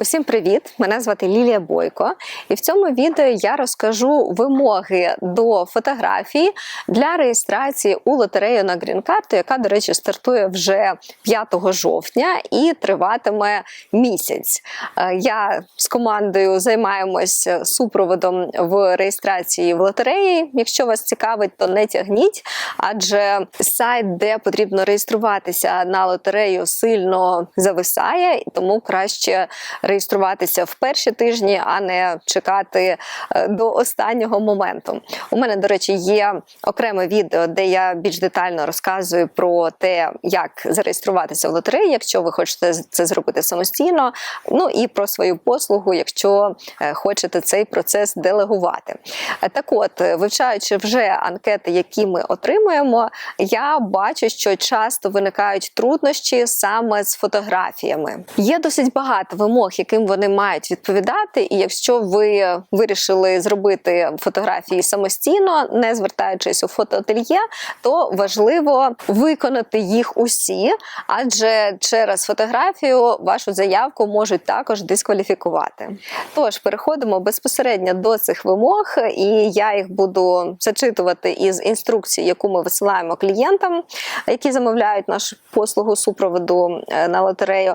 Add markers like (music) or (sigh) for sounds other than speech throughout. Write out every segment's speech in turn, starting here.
Усім привіт! Мене звати Лілія Бойко, і в цьому відео я розкажу вимоги до фотографії для реєстрації у лотерею на грін-карту, яка, до речі, стартує вже 5 жовтня і триватиме місяць. Е, Я з командою займаємось супроводом в реєстрації в лотереї. Якщо вас цікавить, то не тягніть, адже сайт, де потрібно реєструватися на лотерею, сильно зависає, тому краще реєструватися в перші тижні, а не чекати е, до останнього моменту. У мене, до речі, є окреме відео, де я більш детально розказую про те, як зареєструватися в лотереї, якщо ви хочете це зробити самостійно. Ну і про свою послугу, якщо е, хочете цей процес делегувати. Е, Так от, вивчаючи вже анкети, які ми отримуємо, я бачу, що часто виникають труднощі саме з фотографіями. Є досить багато вимог, яким вони мають відповідати. І якщо ви вирішили зробити фотографії самостійно, не звертаючись у фотоательє, то важливо виконати їх усі, адже через фотографію вашу заявку можуть також дискваліфікувати. Тож переходимо безпосередньо до цих вимог, і я їх буду зачитувати із інструкції, яку ми висилаємо клієнтам, які замовляють нашу послугу супроводу е, на лотерею.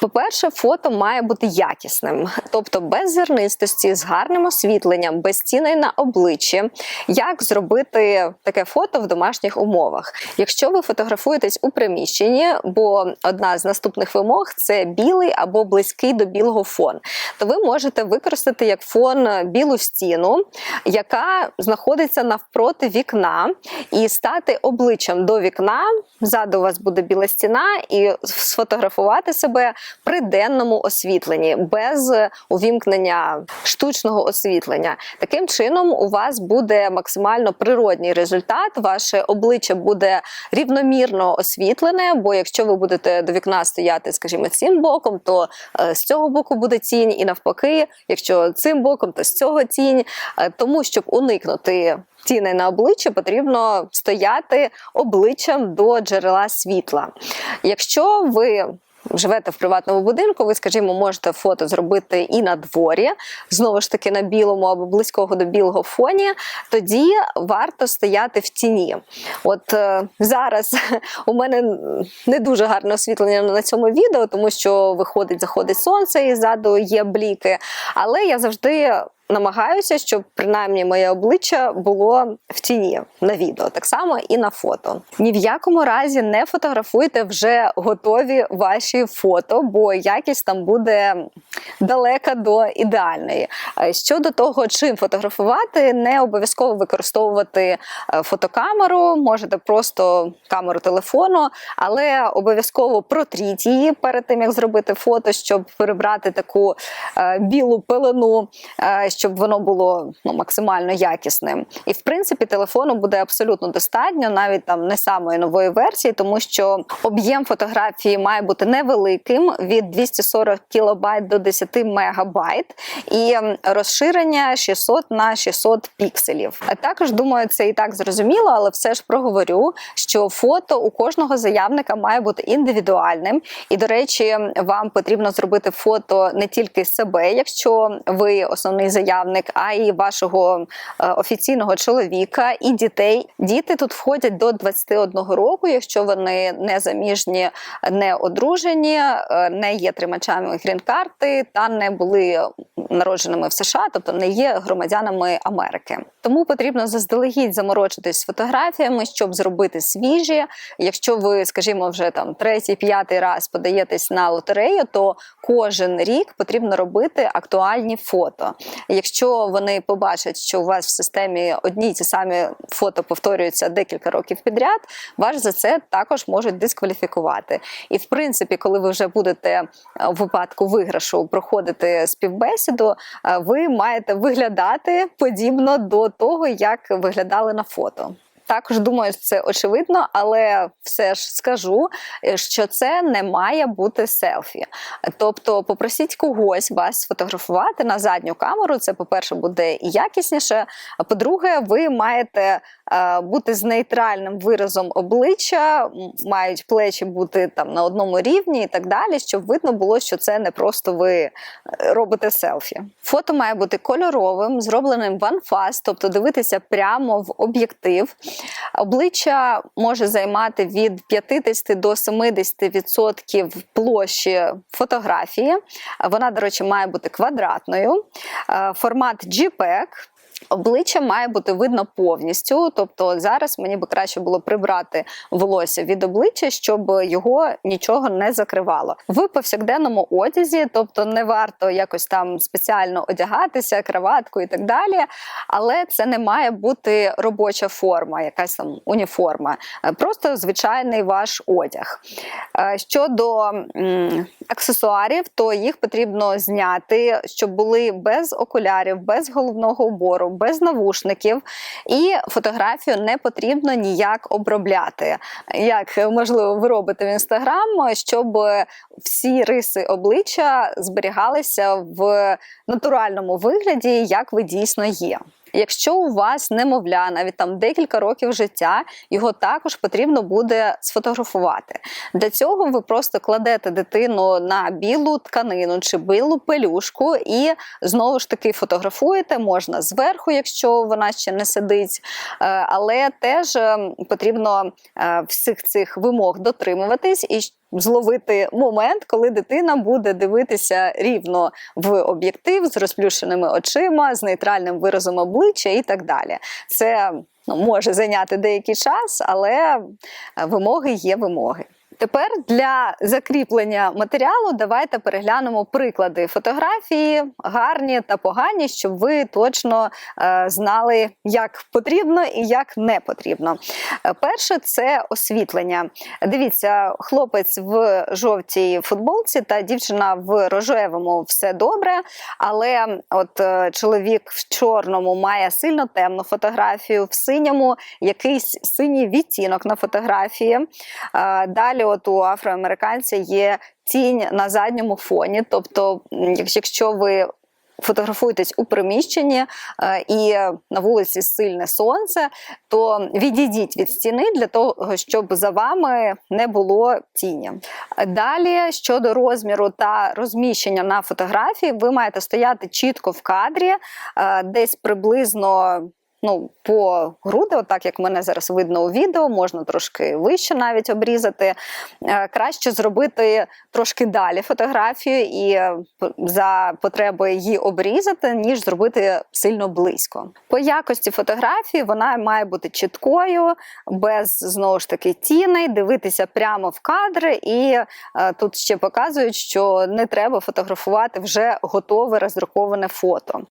По-перше, фото має бути якісним, тобто без зернистості, з гарним освітленням, без тіней на обличчі. Як зробити таке фото в домашніх умовах? Якщо ви фотографуєтесь у приміщенні, бо одна з наступних вимог це білий або близький до білого фон, то ви можете використати як фон білу стіну, яка знаходиться навпроти вікна, і стати обличчям до вікна. Ззаду у вас буде біла стіна, і сфотографувати себе при денному освітленні, без увімкнення штучного освітлення. Таким чином, у вас буде максимально природній результат. Ваше обличчя буде рівномірно освітлене. Бо якщо ви будете до вікна стояти, скажімо, цим боком, то е, з цього боку буде тінь, і навпаки, якщо цим боком, то з цього тінь. Е, Тому щоб уникнути тіней на обличчі, потрібно стояти обличчям до джерела світла. Якщо ви Живете в приватному будинку, ви, скажімо, можете фото зробити і на дворі, знову ж таки на білому або близького до білого фоні. Тоді варто стояти в тіні. От е, зараз (laughs) у мене не дуже гарне освітлення на цьому відео, тому що виходить, заходить сонце і ззаду є бліки. Але я завжди намагаюся, щоб принаймні моє обличчя було в тіні на відео, так само і на фото. Ні в якому разі не фотографуйте вже готові ваші фото, бо якість там буде далека до ідеальної. Е, Щодо того, чим фотографувати, не обов'язково використовувати е, фотокамеру, можете просто камеру телефону, але обов'язково протріть її перед тим, як зробити фото, щоб перебрати таку е, білу пелену, щоб воно було ну, максимально якісним. І в принципі телефону буде абсолютно достатньо, навіть там не самої нової версії, тому що об'єм фотографії має бути невеликим від 240 кілобайт до 10 мегабайт, і ем, розширення 600 на 600 пікселів. А також думаю, це і так зрозуміло, але все ж проговорю, що фото у кожного заявника має бути індивідуальним. І, до речі, вам потрібно зробити фото не тільки себе, якщо ви основний заявник, а й вашого е, офіційного чоловіка і дітей. Діти тут входять до 21 року, якщо вони не заміжні, не одружені, е, не є тримачами грін-карти та не були народженими в США, тобто не є громадянами Америки. Тому потрібно заздалегідь заморочитись з фотографіями, щоб зробити свіжі. Якщо ви, скажімо, вже там третій, п'ятий раз подаєтесь на лотерею, то кожен рік потрібно робити актуальні фото. Якщо вони побачать, що у вас в системі одні ті самі фото повторюються декілька років підряд, вас за це також можуть дискваліфікувати. І в принципі, коли ви вже будете е, в випадку виграшу проходити співбесіду, е, ви маєте виглядати подібно до того, як виглядали на фото. Також думаю, це очевидно, але все ж скажу, е, що це не має бути селфі. Тобто, попросіть когось вас сфотографувати на задню камеру. Це, по-перше, буде і якісніше. По-друге, ви маєте е, бути з нейтральним виразом обличчя, мають плечі бути там на одному рівні і так далі, щоб видно було, що це не просто ви е, робите селфі. Фото має бути кольоровим, зробленим в анфас, тобто дивитися прямо в об'єктив. Обличчя може займати від 50 до 70% площі фотографії. Вона, до речі, має бути квадратною. Е, Формат JPEG. Обличчя має бути видно повністю, тобто зараз мені би краще було прибрати волосся від обличчя, щоб його нічого не закривало. В повсякденному одязі, тобто не варто якось там спеціально одягатися, краватку і так далі. Але це не має бути робоча форма, якась там уніформа, Е, просто звичайний ваш одяг. Е, Щодо аксесуарів, то їх потрібно зняти, щоб були без окулярів, без головного убору, без навушників, і фотографію не потрібно ніяк обробляти. Як можливо ви робите в інстаграм, щоб всі риси обличчя зберігалися в натуральному вигляді, як ви дійсно є. Якщо у вас немовля, навіть там декілька років життя, його також потрібно буде сфотографувати. Для цього ви просто кладете дитину на білу тканину чи білу пелюшку, і знову ж таки фотографуєте. Можна зверху, якщо вона ще не сидить, Е, але теж е, потрібно е, всіх цих вимог дотримуватись і зловити момент, коли дитина буде дивитися рівно в об'єктив з розплющеними очима, з нейтральним виразом обличчя і так далі. Це ну, може зайняти деякий час, але е, вимоги є вимоги. Тепер для закріплення матеріалу давайте переглянемо приклади фотографії, гарні та погані, щоб ви точно е, знали, як потрібно і як не потрібно. Е, Перше це освітлення. Дивіться, хлопець в жовтій футболці та дівчина в рожевому все добре. Але от е, чоловік в чорному має сильно темну фотографію, в синьому якийсь синій відтінок на фотографії. Е, Далі, от у афроамериканця є тінь на задньому фоні. Тобто, якщо ви фотографуєтесь у приміщенні е, і на вулиці сильне сонце, то відійдіть від стіни для того, щоб за вами не було тіні. Далі щодо розміру та розміщення на фотографії, ви маєте стояти чітко в кадрі, е, десь приблизно. Ну, по груди, отак як мене зараз видно у відео, можна трошки вище навіть обрізати. Е, Краще зробити трошки далі фотографію і е, за потреби її обрізати, ніж зробити сильно близько. По якості фотографії вона має бути чіткою, без знову ж таки тіней, дивитися прямо в кадри, і е, тут ще показують, що не треба фотографувати вже готове роздруковане фото.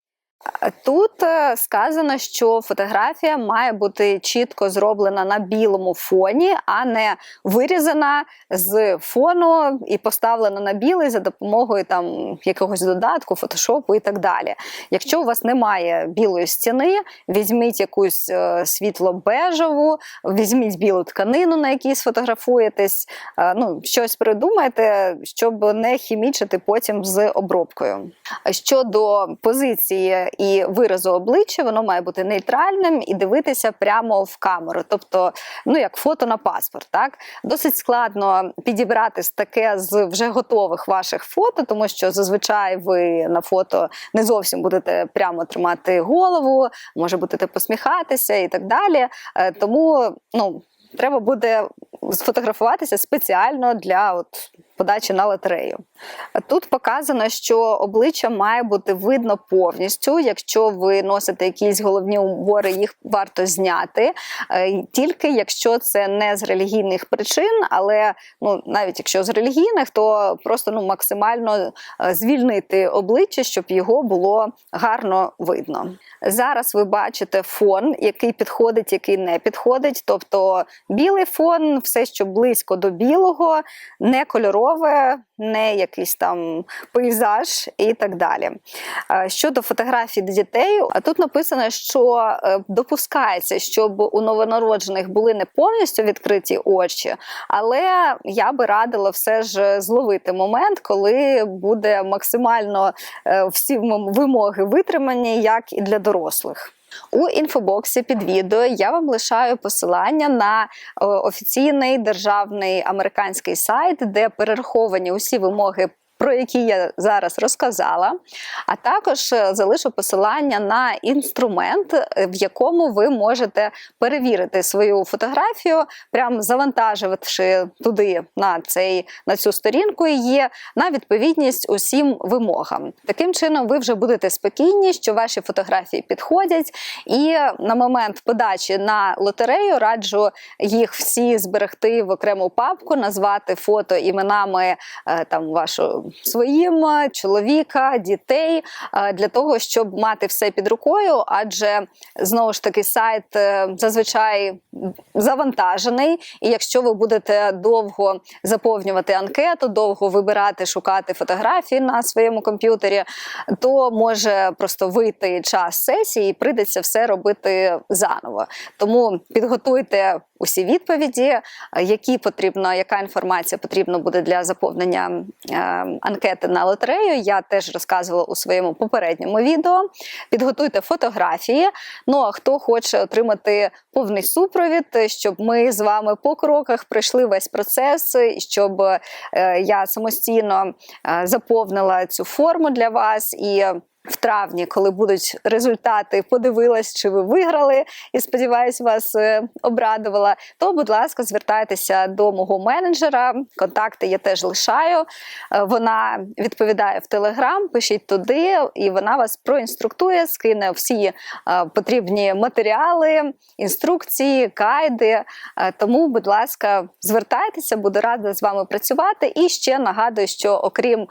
Тут е, сказано, що фотографія має бути чітко зроблена на білому фоні, а не вирізана з фону і поставлена на білий за допомогою там якогось додатку, фотошопу і так далі. Якщо у вас немає білої стіни, візьміть якусь е, світло-бежеву, візьміть білу тканину, на якій сфотографуєтесь. е, Ну, щось придумайте, щоб не хімічити потім з обробкою. Щодо позиції і виразу обличчя, воно має бути нейтральним і дивитися прямо в камеру, тобто, ну як фото на паспорт. Так досить складно підібрати таке з вже готових ваших фото, тому що зазвичай ви на фото не зовсім будете прямо тримати голову, може будете посміхатися і так далі. Е, Тому ну. Треба буде сфотографуватися спеціально для от подачі на лотерею. Тут показано, що обличчя має бути видно повністю. Якщо ви носите якісь головні убори, їх варто зняти. Е, Тільки якщо це не з релігійних причин, але ну навіть якщо з релігійних, то просто ну максимально е, звільнити обличчя, щоб його було гарно видно. Зараз ви бачите фон, який підходить, який не підходить. Тобто білий фон, все, що близько до білого, не кольоровий кольорове, не якийсь там пейзаж і так далі. Е, Щодо фотографій дітей, а тут написано, що е, допускається, щоб у новонароджених були не повністю відкриті очі, але я би радила все ж зловити момент, коли буде максимально е, всі вимоги витримані, як і для дорослих. У інфобоксі під відео я вам лишаю посилання на е, офіційний державний американський сайт, де перераховані усі вимоги. Про які я зараз розказала, а також е, залишу посилання на інструмент, е, в якому ви можете перевірити свою фотографію, прям завантаживши туди на цей на цю сторінку її на відповідність усім вимогам. Таким чином, ви вже будете спокійні, що ваші фотографії підходять, і на момент подачі на лотерею раджу їх всі зберегти в окрему папку, назвати фото іменами е, там вашого своїм чоловіка, дітей е, для того, щоб мати все під рукою, адже знову ж таки сайт е, зазвичай завантажений, і якщо ви будете довго заповнювати анкету, довго вибирати, шукати фотографії на своєму комп'ютері, то може просто вийти час сесії і прийдеться все робити заново. Тому підготуйте усі відповіді, е, які потрібно, яка інформація потрібна буде для заповнення е, анкети на лотерею. Я теж розказувала у своєму попередньому відео. Підготуйте фотографії. Ну а хто хоче отримати повний супровід, щоб ми з вами по кроках пройшли весь процес, щоб е, я самостійно е, заповнила цю форму для вас і. В травні, коли будуть результати, подивилась, чи ви виграли, і сподіваюсь, вас е, обрадувала. То, будь ласка, звертайтеся до мого менеджера. Контакти я теж лишаю. Е, Вона відповідає в Телеграм, пишіть туди, і вона вас проінструктує, скине всі е, потрібні матеріали, інструкції, гайди. Е, Тому, будь ласка, звертайтеся, буду рада з вами працювати. І ще нагадую, що окрім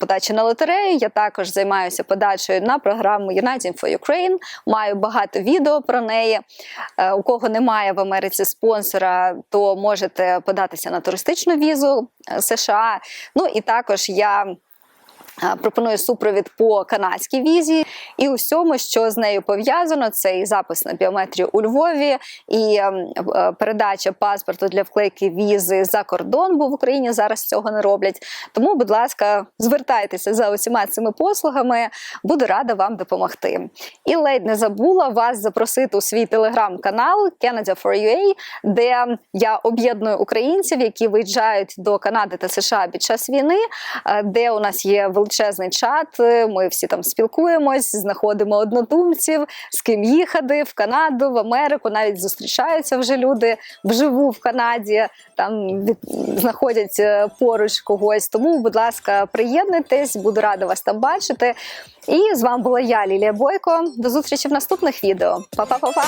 подачі на лотерею, я також займаюся подачею на програму Uniting for Ukraine. Маю багато відео про неї. Е, У кого немає в Америці спонсора, то можете податися на туристичну візу е, США. Ну і також я. Пропоную супровід по канадській візі і усьому, що з нею пов'язано. Це і запис на біометрію у Львові, і ем, е, передача паспорту для вклейки візи за кордон, бо в Україні зараз цього не роблять. Тому, будь ласка, звертайтеся за усіма цими послугами, буду рада вам допомогти. І ледь не забула вас запросити у свій телеграм-канал Canada for UA, де я об'єдную українців, які виїжджають до Канади та США під час війни, е, де у нас є величезний чат. е, Ми всі там спілкуємось, знаходимо однодумців, з ким їхати в Канаду, в Америку. Навіть зустрічаються вже люди вживу в Канаді, там знаходять е, поруч когось. Тому, будь ласка, приєднуйтесь, буду рада вас там бачити. І з вами була я, Лілія Бойко. До зустрічі в наступних відео. Па-па-па-па!